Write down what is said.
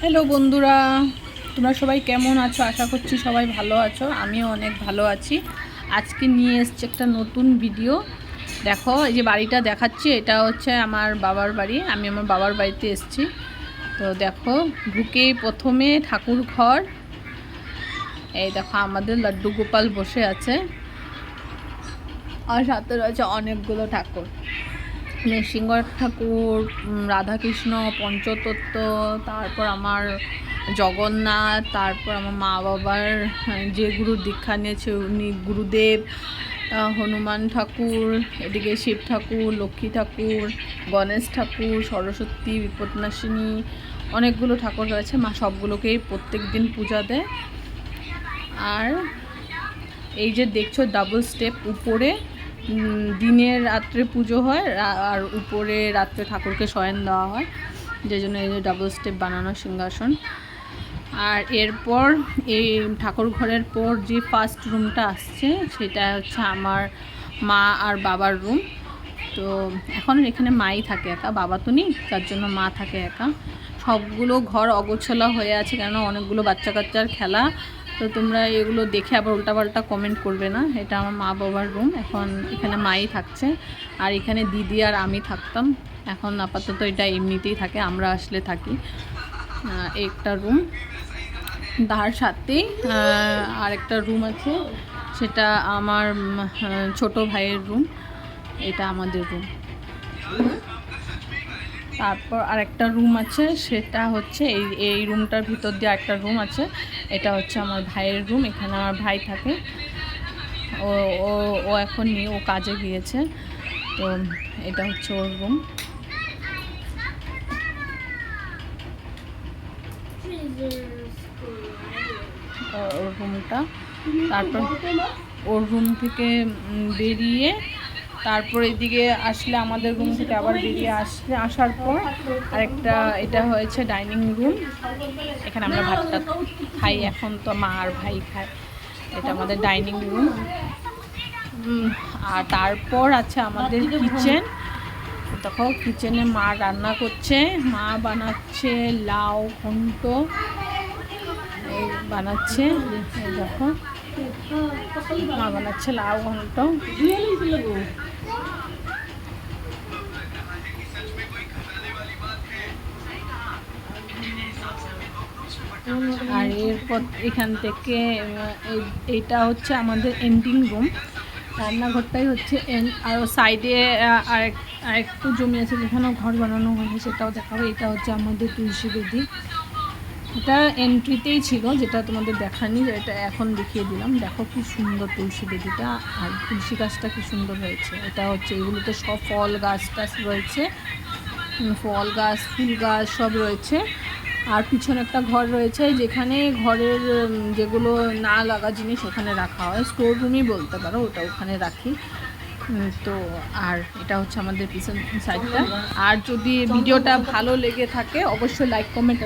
Hello বন্ধুরা। তোমরা সবাই কেমন আছো? আশা করছি সবাই ভালো আছো। আমিও অনেক ভালো আছি। আজকে নিয়ে এসছি একটা নতুন ভিডিও দেখো, এই যে বাড়িটা দেখাচ্ছি, এটা হচ্ছে আমার বাবার বাড়ি। আমি আমার বাবার বাড়িতে এসেছি। তো দেখো, ঢুকেই প্রথমে ঠাকুর ঘর। এই দেখো, আমাদের লাড্ডু গোপাল বসে আছে। আর সাথে রয়েছে অনেকগুলো ঠাকুর। নৃসিংহ ঠাকুর রাধাকৃষ্ণ, পঞ্চতত্ত্ব, তারপর আমার জগন্নাথ, তারপর আমার মা বাবার যে গুরু দীক্ষা নিয়েছে উনি গুরুদেব হনুমান ঠাকুর, এদিকে শিব ঠাকুর, লক্ষ্মী ঠাকুর, গণেশ ঠাকুর, সরস্বতী, বিপদনাশিনী, অনেকগুলো ঠাকুর রয়েছে। মা সবগুলোকেই প্রত্যেক দিন পূজা দেয়। আর এই যে দেখছ ডাবল স্টেপ উপরে দিনে রাত্রে পুজো হয় আর উপরে রাত্রে ঠাকুরকে শয়ন দেওয়া হয়। যে জন্য এই যে ডাবল স্টেপ বানানো সিংহাসন। আর এরপর এই ঠাকুর ঘরের পর যে ফার্স্ট রুমটা আসছে, সেটা হচ্ছে আমার মা আর বাবার রুম তো এখন এখানে মাই থাকে একা, বাবা তো নেই, তার জন্য মা থাকে একা। সবগুলো ঘর অগোছলা হয়ে আছে কেন অনেকগুলো বাচ্চা কাচ্চার খেলা। তো তোমরা এগুলো দেখে আবার উল্টাপাল্টা কমেন্ট করবে না। এটা আমার মা বাবার রুম এখন এখানে মাই থাকছে। আর এখানে দিদি আর আমি থাকতাম। এখন আপাতত এটা এমনিতেই থাকে আমরা আসলে থাকি। একটা রুম তার সাথেই আহ, আরেকটা রুম আছে। সেটা আমার ছোট ভাইয়ের রুম এটা আমাদের রুম তারপর আরেকটা রুম আছে, সেটা হচ্ছে এই এই রুমটার ভিতর দিয়ে একটা রুম আছে। এটা হচ্ছে আমার ভাইয়ের রুম এখানে আমার ভাই থাকে। ও ও ও এখন নিয়ে, ও কাজে গিয়েছে। তো এটা হচ্ছে ওর রুম ওর রুমটা তারপর ওর রুম থেকে বেরিয়ে তারপর এদিকে আসলে আমাদের রুম থেকে আবার বেরিয়ে আসলে আসার পর আরেকটা এটা হয়েছে ডাইনিং রুম এখানে আমরা ভাতটা খাই, এখন তো মা আর ভাই খায়। এটা আমাদের ডাইনিং রুম আর তারপর আছে আমাদের কিচেন দেখো কিচেনে মা রান্না করছে। মা বানাচ্ছে লাউ, ঘন্ট। বানাচ্ছে দেখো। মা বানাচ্ছে লাউ ঘন্ট আর এরপর এখান থেকে এইটা হচ্ছে আমাদের এন্ডিং রুম রান্নাঘরটাই হচ্ছে আর সাইডে আরেক আরেকটু জমি আছে যেখানেও ঘর বানানো হবে সেটাও দেখাবো। এটা হচ্ছে আমাদের তুলসী বেদি। এটা এন্ট্রিতেই ছিল, যেটা তোমাদের দেখানি এটা এখন দেখিয়ে দিলাম। দেখো কি সুন্দর তুলসী বেদিটা, আর তুলসী গাছটা কি সুন্দর হয়েছে। এটা হচ্ছে এগুলোতে সব ফল গাছ টাছ রয়েছে ফল গাছ, ফুল গাছ সব রয়েছে। আর পিছনে একটা ঘর রয়েছে, যেখানে ঘরের যেগুলো না লাগা জিনিস ওখানে রাখা হয়। স্টোর রুমই বলতে পারো, ওটা ওখানে রাখি। তো আর এটা হচ্ছে আমাদের পিছন সাইডটা আর যদি ভিডিওটা ভালো লেগে থাকে, অবশ্যই লাইক কমেন্ট